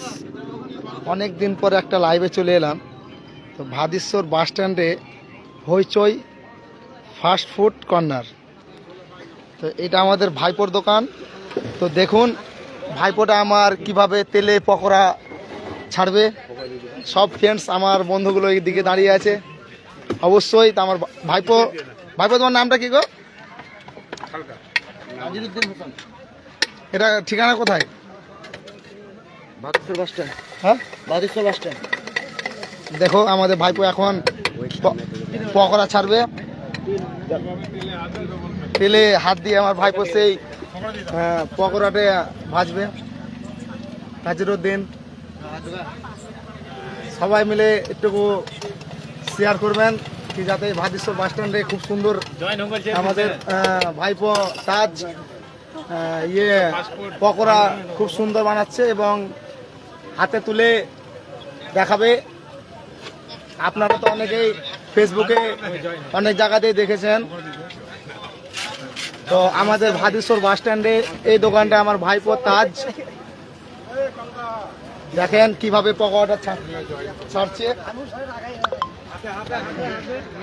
Friends অনেক দিন পরে একটা লাইভে চলে এলাম। তো ভাদিশ্বর বাস স্ট্যান্ডে হইচই ফাস্ট ফুড কর্নার তো এটা আমাদের ভাইপোর দোকান। তো দেখুন ভাইপোটা আমার কীভাবে তেলে পকোড়া ছাড়বে। সব ফ্রেন্ডস আমার বন্ধুগুলো এই দিকে দাঁড়িয়ে আছে। অবশ্যই তো আমার ভাইপো ভাইপো তোমার নামটা কি গো? এটা ঠিকানা কোথায়? হ্যাঁ? দেখো আমাদের ভাইপো এখন পকোড়া ছাড়বে। তেলে হাত দিয়ে আমার ভাইপো সেই আহ, পকোড়াটা ভাজবে। কাজেরও দিন সবাই মিলে একটু শেয়ার করবেন কি যাতে ভাদিশ্বর বাস স্ট্যান্ডে খুব সুন্দর আমাদের ভাইপো তাজ ইয়ে পকোড়া খুব সুন্দর বানাচ্ছে এবং হাতে তুলে দেখাবে। আপনারা তো অনেকেই ফেসবুকে অনেক জায়গাতেই দেখেছেন। তো আমাদের ভাদিশ্বর বাস স্ট্যান্ডে এই দোকানটা আমার ভাইপো তাজ। দেখেন কীভাবে পকোড়াটা ছাড়ছে।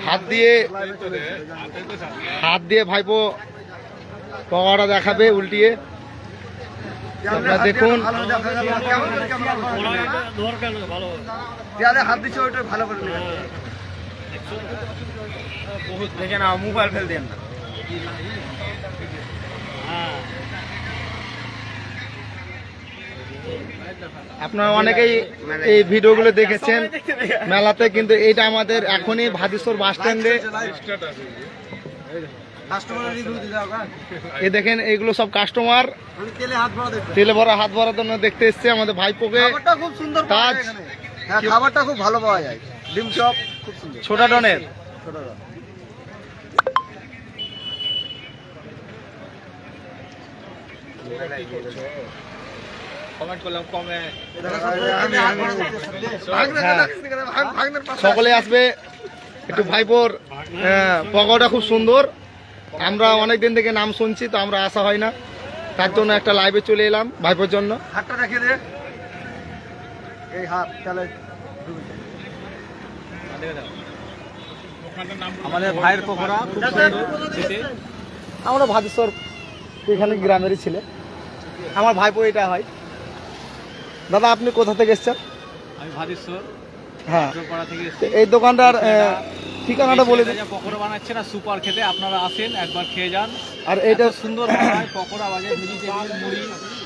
হাত দিয়ে হাত দিয়ে ভাইপো পকোড়া দেখাবে উল্টিয়ে। আপনারা দেখুন। হাত দিচ্ছে ওইটা ভালো করে দেখে না মোবাইল ফেল দেন না। আপনারা অনেকেই এই ভিডিওগুলো দেখেছেন। মেলাতে কিন্তু এইটা আমাদের এখনই ভাদিশ্বর বাস স্ট্যান্ডে রিভিউ এ দেখেন এগুলো সব কাস্টমার তেলে ভরা হাত ভরার জন্য দেখতে এসছে আমাদের ভাইপোকে। খুব সুন্দর তাজ। হ্যাঁ খাবারটা খুব ভালো পাওয়া যায়। ডিম চপ খুব সুন্দর। ছোটা ডনের। ছোট হ্যাঁ। সকলে আসবে। একটু ভাইপোর পকোড়া খুব সুন্দর। আমরা অনেক দিন থেকে নাম শুনছি তো আমরা আসা হয় না। তার জন্য একটা লাইভে চলে এলাম ভাইপোর জন্য। হাতটা রেখে দে। এই হাত তাহলে আমাদের ভাইয়ের পকোড়া খুব সুন্দর। আমরা ভাদেশ্বর এখানে গ্রামেরই ছিলে। আমার ভাইপো এটা হয়। দাদা আপনি কোথা থেকে এসছেন? আমি ভাদেশ্বর হ্যাঁ। এই দোকানটার ঠিকানাটা বলে দিন। পকোড়া বানাচ্ছে না সুপার খেতে আপনারা আসেন একবার খেয়ে যান। আর এত সুন্দর পকোড়া বাজে ভেজিটেবিল মুড়ি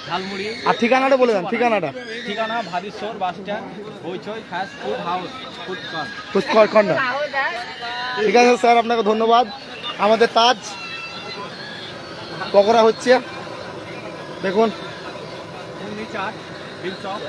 ঝালমুড়ি। আর ঠিকানাটা বলে দেন ঠিকানাটা। ঠিকানা Bhadeshwar bus stand Hoichoi fast food house food Pushkar Khand. ঠিক আছে স্যার আপনাকে ধন্যবাদ। আমাদের তাজ পকোড়া হচ্ছে। দেখুন। চাট চপ।